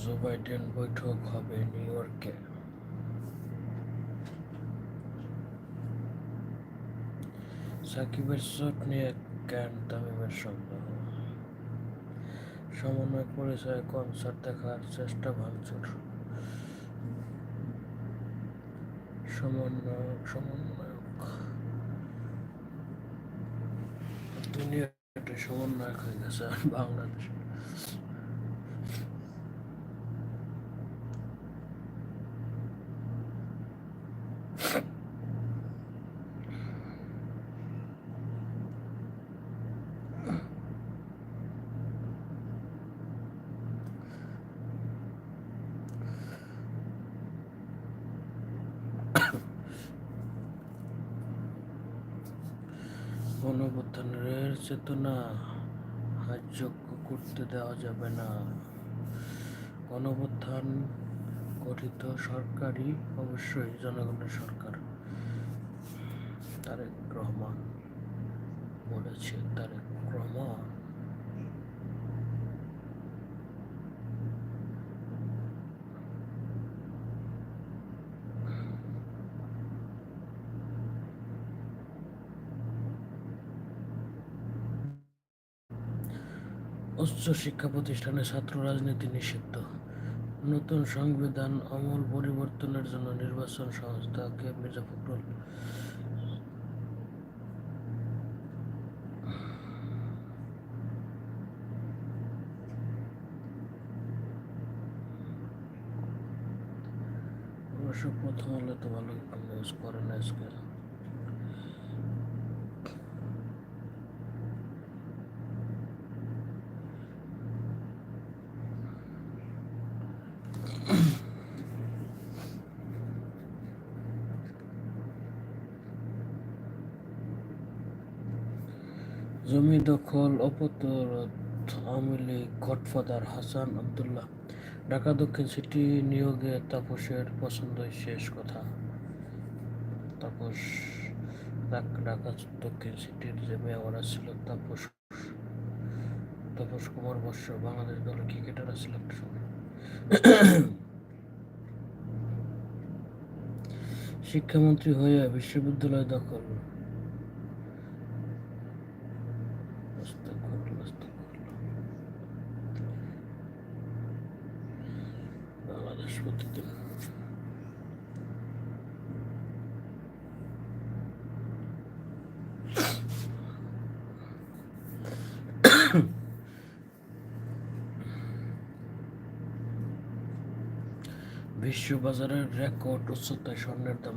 Joe Biden বৈঠক হবে new ইয়র্কে। সাকিবের চোট নিয়ে ক্যান তামিমের সন্দেহ সমন্বয় পরিচয় কনসার্ট দেখার চেষ্টা ভাঙচুর। সমন্বয়ক সমন্বয়ক। দুনিয়াটা সমন্বয়ক হয়ে গেছে বাংলাদেশ। চেতনা হাতযোগ্য করতে দেওয়া যাবে না। গণপ্রধান গঠিত সরকারই অবশ্যই জনগণের সরকার। তারেক রহমান বলেছে, তারেক রহমান উচ্চ শিক্ষা প্রতিষ্ঠানে ছাত্র রাজনীতি নিষিদ্ধ। নতুন সংবিধান আমল পরিবর্তনের জন্য নির্বাচন সংস্থা কে মির্জা ফখরুল প্রথম হলে তো ভালো নিউজ করে না আজকে। জমি দখল, অপতরত আওয়ামী লীগ গডফাদার হাসান আবদুল্লাহ। ঢাকা দক্ষিণ সিটি নিয়োগে তাপসের পছন্দই শেষ কথা। তাপস, ঢাক- দক্ষিণ সিটির যে মেয়র ছিল তাপস। তাপস কুমার বর্ষ, বাংলাদেশ দলের ক্রিকেটার ছিল একটা সময়। শিক্ষামন্ত্রী হয়ে বিশ্ববিদ্যালয় দখল আস্তাগফিরুল্লাহ, আস্তাগফিরুল্লাহ। বাংলাদেশ প্রতিদিন বিশ্ববাজারের রেকর্ড উচ্চতায় স্বর্ণের দাম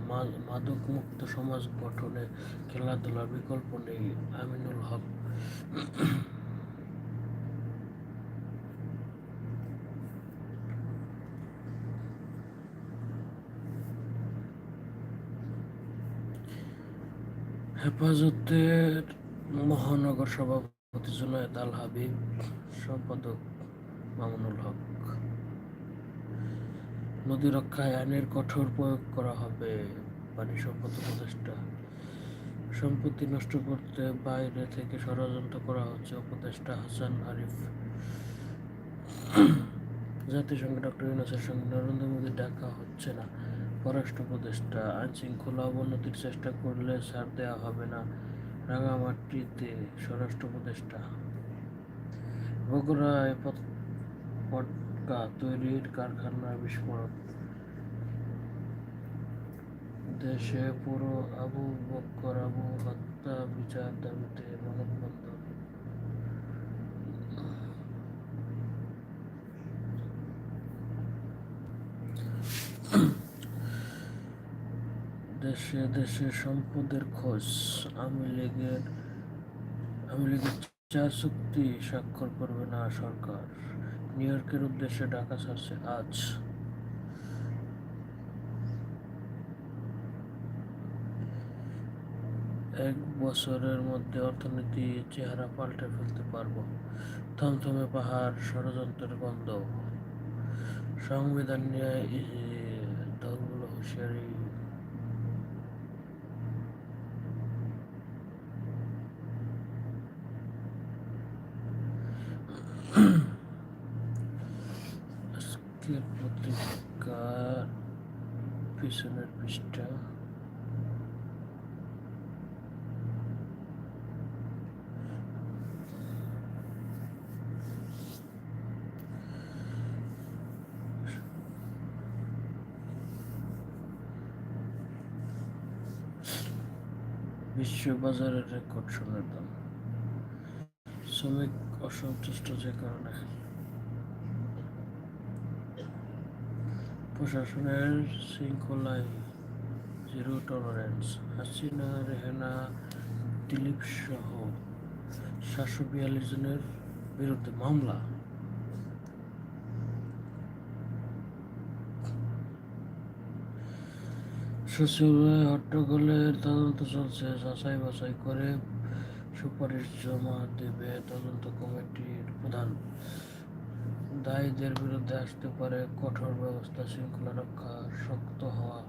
মাদক মুক্ত সমাজ গঠনে খেলাধুলার বিকল্প নেই আমিনুল হক। হেফাজতের মহানগর সভাপতি জুনায়দ আল হাবিব, সম্পাদক মামুনুল হক। নদী রক্ষায় আইনের কঠোর প্রয়োগ করা হবে, পানি সম্পদ উপদেষ্টা। সম্পত্তি নষ্ট করতে বাইরে থেকে ষড়যন্ত্র করা হচ্ছে উপদেষ্টা হাসান আরিফ। জাতিসংঘ ডক্টর ইউনুসের সঙ্গে নরেন্দ্র মোদী দেখা হচ্ছে না। পররাষ্ট্র উপদেষ্টা আইন শৃঙ্খলা অবনতির চেষ্টা করলে ছাড় দেওয়া হবে না। রাঙামাটিতে স্বরাষ্ট্র উপদেষ্টা বগুড়ায় পটকা তৈরির কারখানার বিস্ফোরণ। দেশে পুরো আবু বক্কর আবু হত্যা বিচার দাবিতে মানববন্ধন দেশে দেশে সম্পদের খোঁজ। আওয়ামী লীগের আওয়ামী লীগের চার চুক্তি স্বাক্ষর করবে না সরকার। নিউ ইয়র্কের উদ্দেশ্যে ঢাকা ছাড়ছে আজ। এক বছরের মধ্যে অর্থনীতি চেহারা পাল্টে ফেলতে পারব। থমথমে পাহাড়, ষড়যন্ত্রের গন্ধ। সংবিধান নিয়ে দলগুলো হুঁশিয়ারি বিশ্ব বাজারের রেকর্ড সোনার দাম। শ্রমিক অসন্তুষ্ট যে কারণে। প্রশাসনের শৃঙ্খলায় জিরো টলারেন্স। হাসিনা, রেহেনা দিলীপ সহ সাতশো বিয়াল্লিশ জনের বিরুদ্ধে মামলা। সচিবালয় হট্টগোলের তদন্ত চলছে। যাচাই বাছাই করে সুপারিশ জমা দেবে তদন্ত কমিটির প্রধান। দায়ীদের বিরুদ্ধে আসতে পারে কঠোর ব্যবস্থা, শৃঙ্খলা রক্ষা, শক্ত হওয়া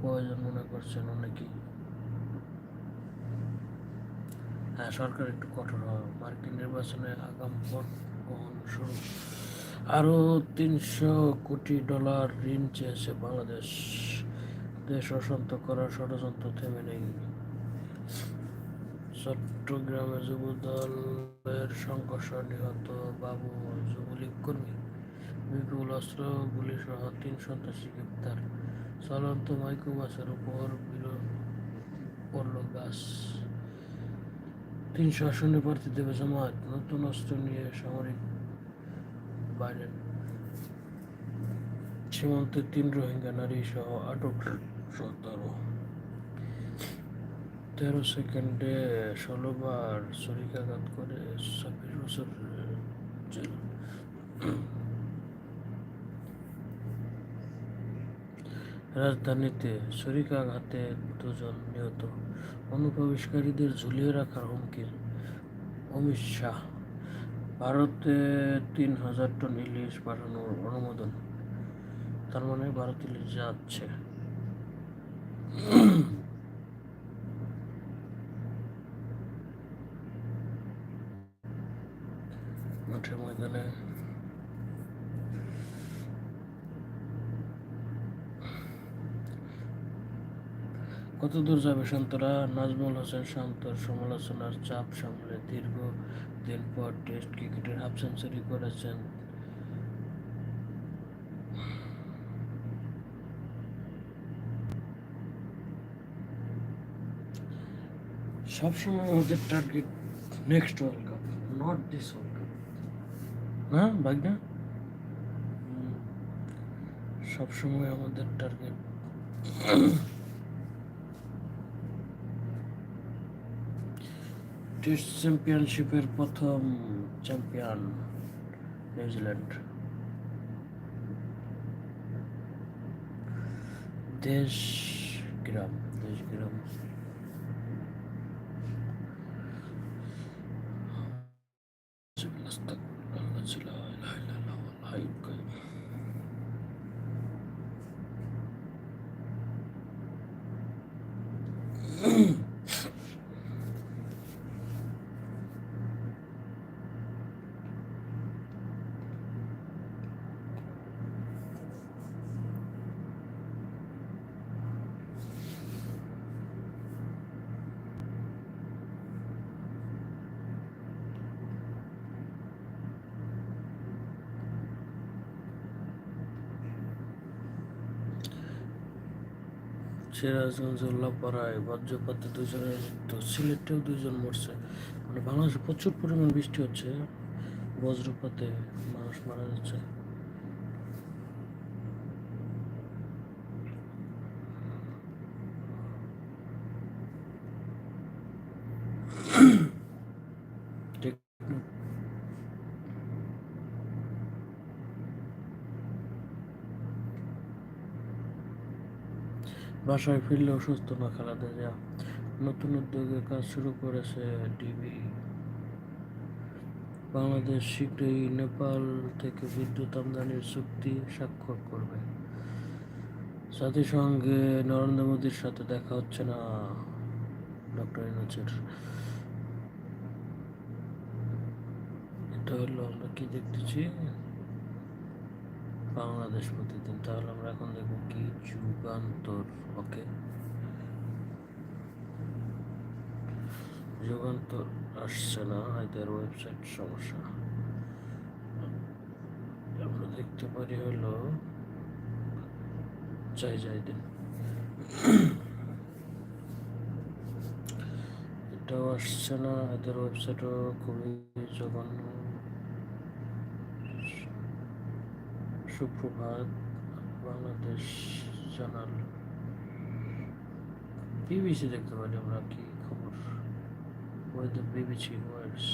প্রয়োজন মনে করছেন অনেকেই। হ্যাঁ সরকার একটু কঠোর হওয়া। মার্কিন নির্বাচনে আগাম ভোট গ্রহণ শুরু। আরও তিনশো কোটি ডলার ঋণ চেয়েছে বাংলাদেশ। দেশ অশান্ত করার ষড়যন্ত্র থেমে নেই। চট্টগ্রামে যুব দলের সংঘর্ষ নিহত বাবু যুবলীগ কর্মী। বিপুল অস্ত্র গুলি সহ তিন সন্ত্রাসী গ্রেপ্তার। চলন্ত মাইক্রোবাসের উপর বিরো- পড়ল গাছ। তিনশো আসনে প্রার্থী দেবে জামায়াত। নতুন অস্ত্র নিয়ে সামরিক বাইডেন সীমান্তে তিন রোহিঙ্গা নারী সহ আটক। সতেরো। তেরো সেকেন্ডে ষোলোবার ছুরিকাঘাত করে ছাব্বিশ বছর রাজধানীতে ছুরিকাঘাতে দুজন নিহত। অনুপ্রবেশকারীদের ঝুলিয়ে রাখার হুমকি অমিত শাহ। ভারতে তিন হাজার টন ইলিশ পাঠানোর অনুমোদন। তার মানে ভারত ইলিশ যাচ্ছে। মাঠে ময়দানে কত দূর যাবে শান্তরা? নাজমুল হোসেন শান্তর সমালোচনার চাপ সামলে দীর্ঘ দিন পর টেস্ট ক্রিকেটের হাফ সেঞ্চুরি করেছেন। সবসময় আমাদের target next world cup not this world cup না ভাই না সবসময় আমাদের টার্গেট টেস্ট চ্যাম্পিয়নশিপের প্রথম চ্যাম্পিয়ন নিউজিল্যান্ড দেশ গ্রাম দেশ গ্রাম رسول الله صدق الله لا إله إلا الله والله القيوم mm সিরাজগঞ্জ উল্লাপাড়ায় বজ্রপাতে দুজনের মৃত্যু, সিলেটেও দুজন মরছে। মানে বাংলাদেশে প্রচুর পরিমাণ বৃষ্টি হচ্ছে, বজ্রপাতে মানুষ মারা যাচ্ছে। বাসায় ফিরলে অসুস্থ না খেলাতে যা। নতুন উদ্যোগে কাজ শুরু করেছে ডিবি বাংলাদেশ শীঘ্রই নেপাল থেকে বিদ্যুৎ আমদানির চুক্তি স্বাক্ষর করবে। জাতিসংঘে নরেন্দ্র মোদীর সাথে দেখা হচ্ছে না, ডক্টর ইনোচের। এটা হলো আমরা কি দেখতেছি? বাংলাদেশ প্রতিদিন। তাহলে আমরা এখন দেখব কি যুগান্তর ওকে যুগান্তর আসছে না এদের ওয়েবসাইট সমস্যা। আমরা দেখতে পারি হলো চাই যাই, দিন। এটাও আসছে না এদের ওয়েবসাইটও খুবই জঘন্য। সুপ্রভাত বাংলাদেশ জানাল বিবিসি দেখতে পারি আমরা কি খবর? ওই দ্য বিবিসি ওয়ার্ডস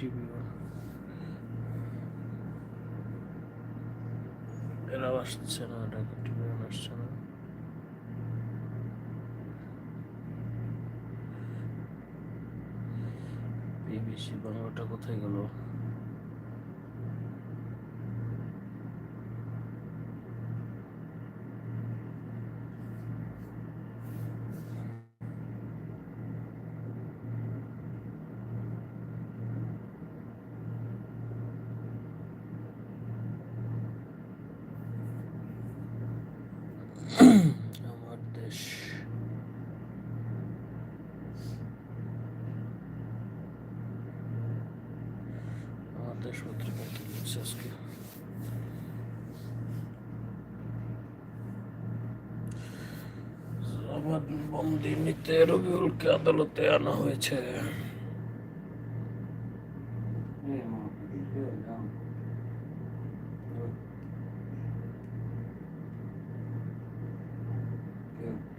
টিভি এরাও আসছে না ঢাকা টিভি আসছে না বিবিসি বাংলাটা কোথায় গেল আমার দেশ আমার দেশ পত্রিকা কি লিখছে আজকে জবানবন্দি নিতে রবিউলকে আদালতে আনা হয়েছে।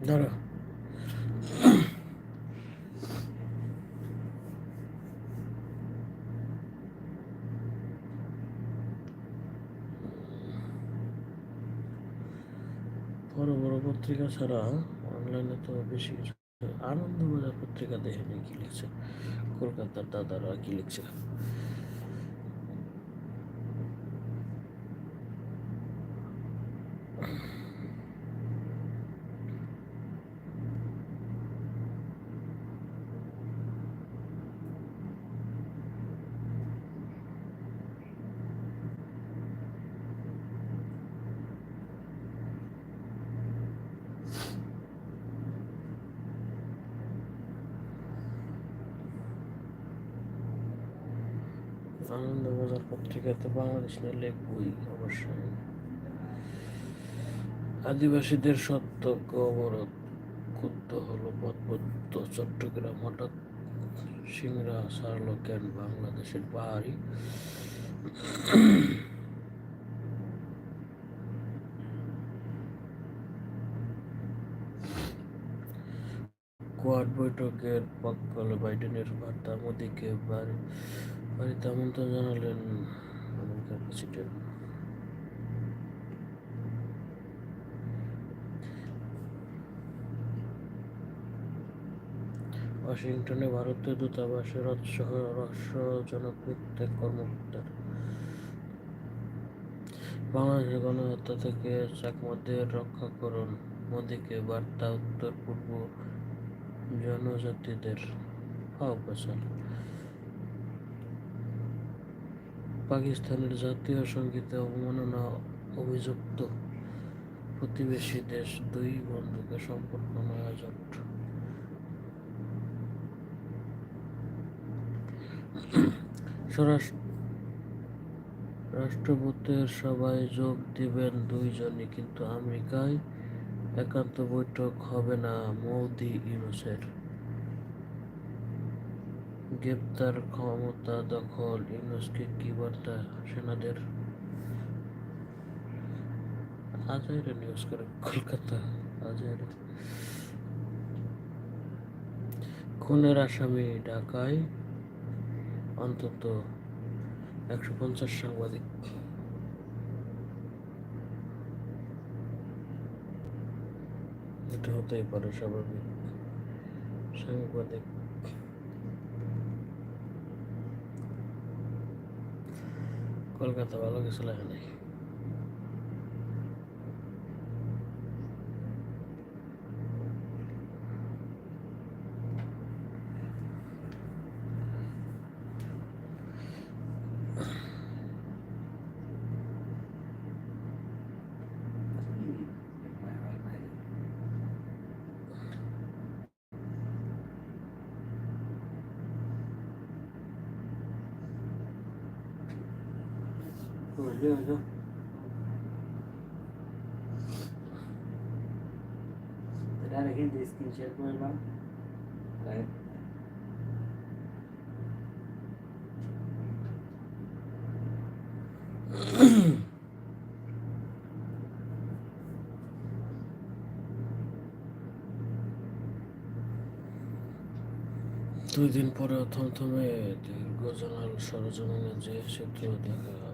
ধরো। বড় পত্রিকা ছাড়া অনলাইনে তো বেশি কিছু আনন্দবাজার পত্রিকা দেখে কি লিখছে? কলকাতার দাদারা কি লিখছে আনন্দবাজার পত্রিকাতে বাংলাদেশ অবশ্যই। আদিবাসীদের সত্যজ্ঞ অবরোধ ক্ষুব্ধ হলো পথবদ্ধ চট্টগ্রাম, হঠাৎ সিংরা সারল কেন বাংলাদেশের পাহাড়ি। কোয়াড বৈঠকের পক্ষলে বাইডেনের বার্তা মোদীকে বাড়ি বাড়িতে আমন্ত্রণ জানালেন প্রেসিডেন্ট ওয়াশিংটনে ভারতীয় দূতাবাসের রহস্য রহস্যজনক প্রত্যেক কর্মকর্তার। বাংলাদেশের গণহত্যা থেকে চাকমাদের রক্ষা করুন মোদীকে, বার্তা উত্তর পূর্ব জনজাতিদের আহ্বান পাকিস্তানের জাতীয় সঙ্গীতে অবমাননা অভিযুক্ত প্রতিবেশী দেশ দুই বন্ধুকে সম্পর্ক নয়া জোট রাষ্ট্রপতির সভায় যোগ দিবেন দুইজনই, কিন্তু আমেরিকায় একান্ত বৈঠক হবে না, মোদি ইউনুসের। গ্রেপ্তার ক্ষমতা দখল, ইউনুসকে কি বার্তা সেনাদের? নিউজ করে কলকাতা খুনের আসামি ঢাকায়, অন্তত একশো পঞ্চাশ সাংবাদিক। এটা হতেই পারে স্বাভাবিক। সাংবাদিক কলকাতা ভালো কিছু লাগে নাই। Share করলাম দুই দিন পরে থমথমে দীর্ঘজনাল সরজমিনে যে চিত্র দেখা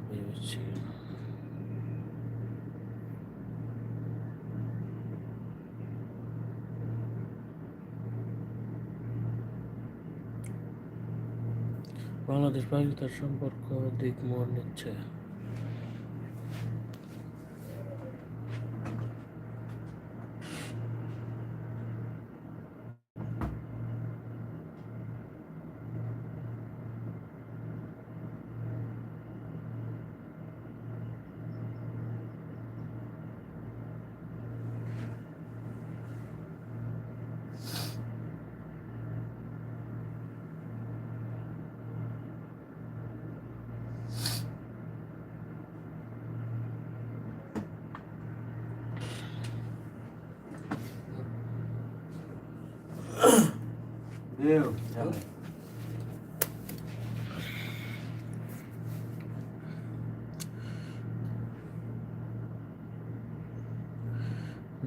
বাংলাদেশ পাকিস্তান সম্পর্ক দিক মোড় নিচ্ছে।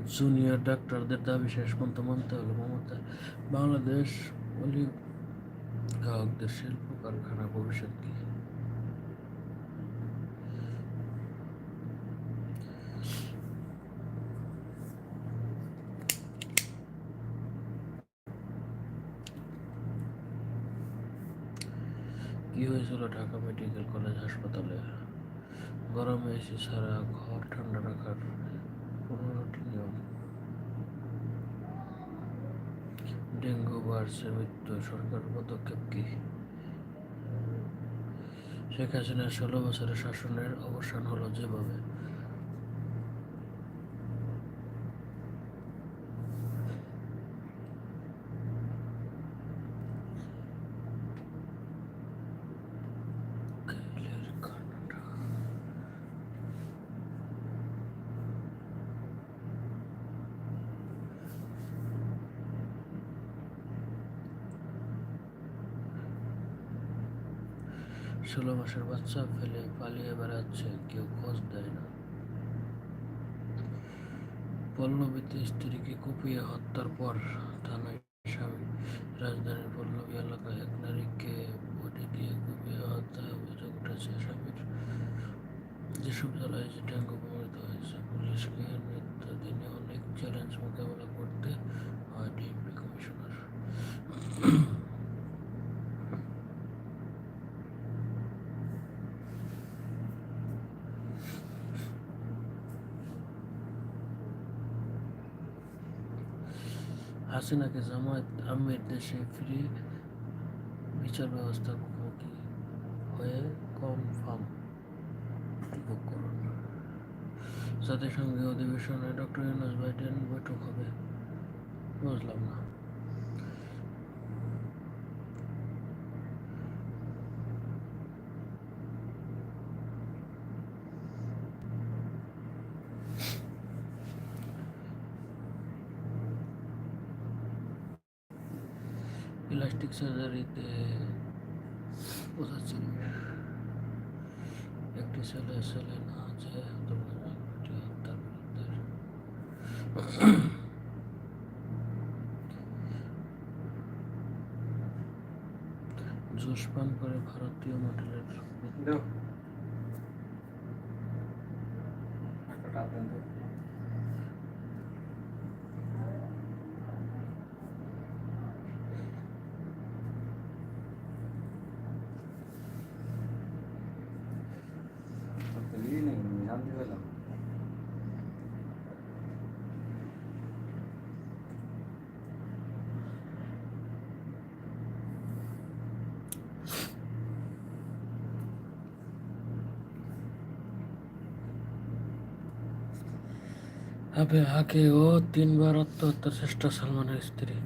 জুনিয়র ডাক্তারদের দাবি শেষ পর্যন্ত মানতে হলো। মমতা, বাংলাদেশ অলি গ্রাহকদের শিল্প কারখানা ভবিষ্যৎ কি? কি হয়েছিল ঢাকা মেডিকেল কলেজ হাসপাতালে? গরমে এসে সারা ঘর ঠান্ডা রাখার বাড়ছে মৃত্যু সরকার পদক্ষেপ কি? শেখ হাসিনার ষোলো বছরের শাসনের অবসান হলো যেভাবে। ষোলো মাসের বাচ্চা ফেলে পালিয়ে বেড়াচ্ছে, কেউ খোঁজ দেয় না। পল্লবীতে স্ত্রীকে কুপিয়ে হত্যার পর থানায় হাসিনাকে জামায়াত আমির দেশে ফিরে বিচার ব্যবস্থা মুখোমুখি হয়ে কনফার্ম বুক করুন জাতিসংঘের অধিবেশনে ডক্টর ইউনুস বাইডেন বৈঠক হবে। বুঝলাম না। প্লাস্টিক সার্জারিতে বোঝাচ্ছেন একটি ছেলে ছেলে না আছে হত্যার বিরুদ্ধে জুস পান করে ভারতীয় মডেলের দেও একটা টাপ দেন তো। জানতে পেলাম আবে আগে ও তিনবার আত্মহত্যার চেষ্টা সালমানের স্ত্রী।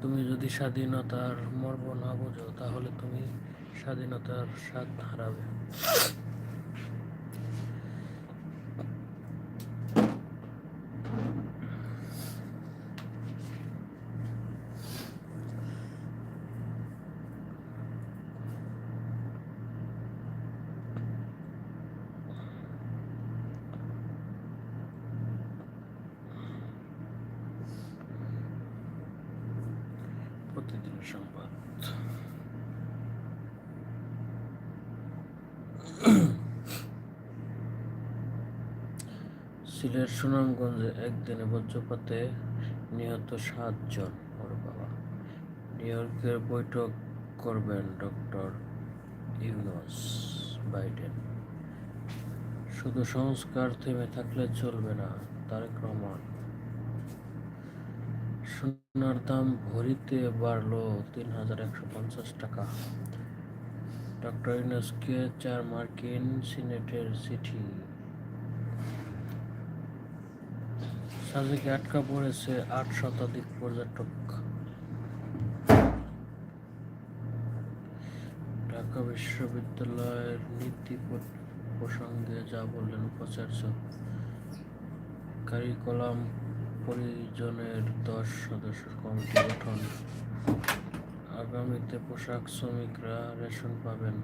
তুমি যদি স্বাধীনতার মর্ম না বোঝো, তাহলে তুমি স্বাধীনতার স্বাদ হারাবে। প্রতিদিন সংবাদ সিলেট সুনামগঞ্জে একদিনে বজ্রপাতে নিহত সাতজন। ওর বাবা। নিউ ইয়র্কের বৈঠক করবেন ডক্টর ইউনুস বাইডেন। শুধু সংস্কার থেমে থাকলে চলবে না, তারেক রহমান। সোনার দাম ভরিতে বাড়লো তিন হাজার একশো পঞ্চাশ টাকা। ডক্টর ইউনুসকে চার মার্কিন সিনেটের চিঠি। সাজেকে আটকা পড়েছে আট শতাধিক পর্যটক। ঢাকা বিশ্ববিদ্যালয়ের নীতি প্রসঙ্গে যা বললেন উপাচার্য কারিকুলাম পরিজনের দশ সদস্য কমিটি গঠন। আগামীতে পোশাক শ্রমিকরা রেশন পাবেন।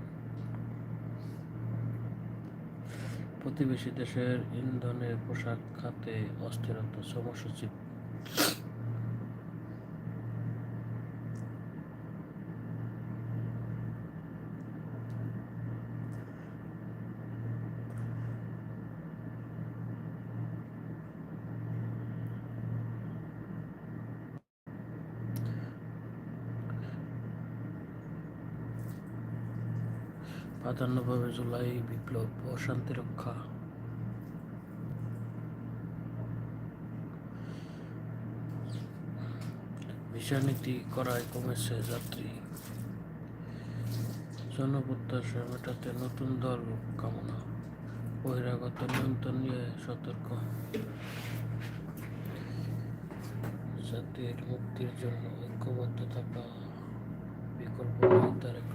প্রতিবেশী দেশের ইন্ধনের পোশাক খাতে অস্থিরতা শ্রমসূচি প্রাধান্য পাবে জুলাই বিপ্লব ও শান্তি রক্ষা। ভিসা নীতি করায় কমেছে যাত্রী। জনপ্রত্যাশা মেটাতে নতুন দল কামনা। বহিরাগত নিয়ন্ত্রণ নিয়ে সতর্ক। জাতির মুক্তির জন্য ঐক্যবদ্ধ থাকা বিকল্প তারেক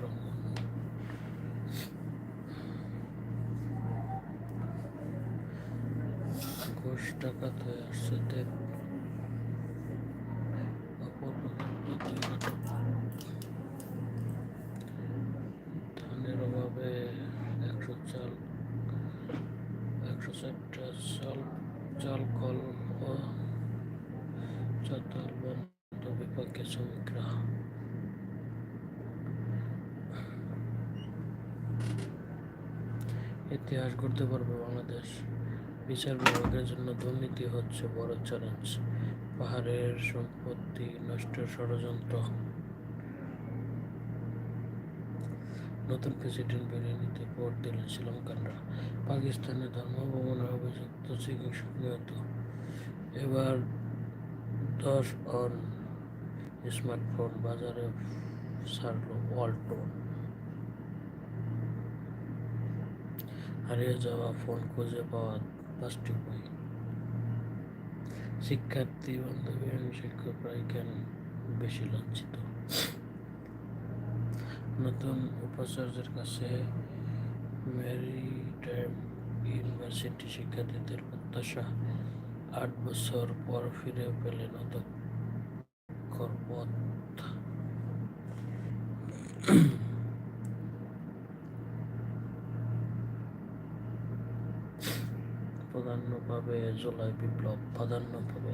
চাল একশো চারটা কল ও বন্ধ বিপাকে শ্রমিকরা। ইতিহাস গড়তে পারবে বাংলাদেশ। বিচার বিভাগের জন্য দুর্নীতি হচ্ছে বড় চ্যালেঞ্জ পাহাড়ের সম্পত্তি নষ্টের ষড়যন্ত্র। নতুন প্রেসিডেন্ট বেরিয়ে নিতে ভোট দিলেন শ্রীলঙ্কানরা পাকিস্তানে ধর্মাবমানের অভিযুক্ত চিকিৎসক এবার দশ অন স্মার্টফোন বাজারে ছাড়ল ওয়ালটন। হারিয়ে যাওয়া ফোন খুঁজে পাওয়া পাঁচটি বই। শিক্ষার্থী, বান্ধবী এবং শিক্ষকরাই কেন বেশি লাঞ্ছিত নতুন উপাচার্যের কাছে মেরিটাইম ইউনিভার্সিটি শিক্ষার্থীদের প্রত্যাশা। আট বছর পর ফিরে পেলেন অধ্যক্ষর প্রাধান্য পাবে বিপ্লব। প্রাধান্য পাবে।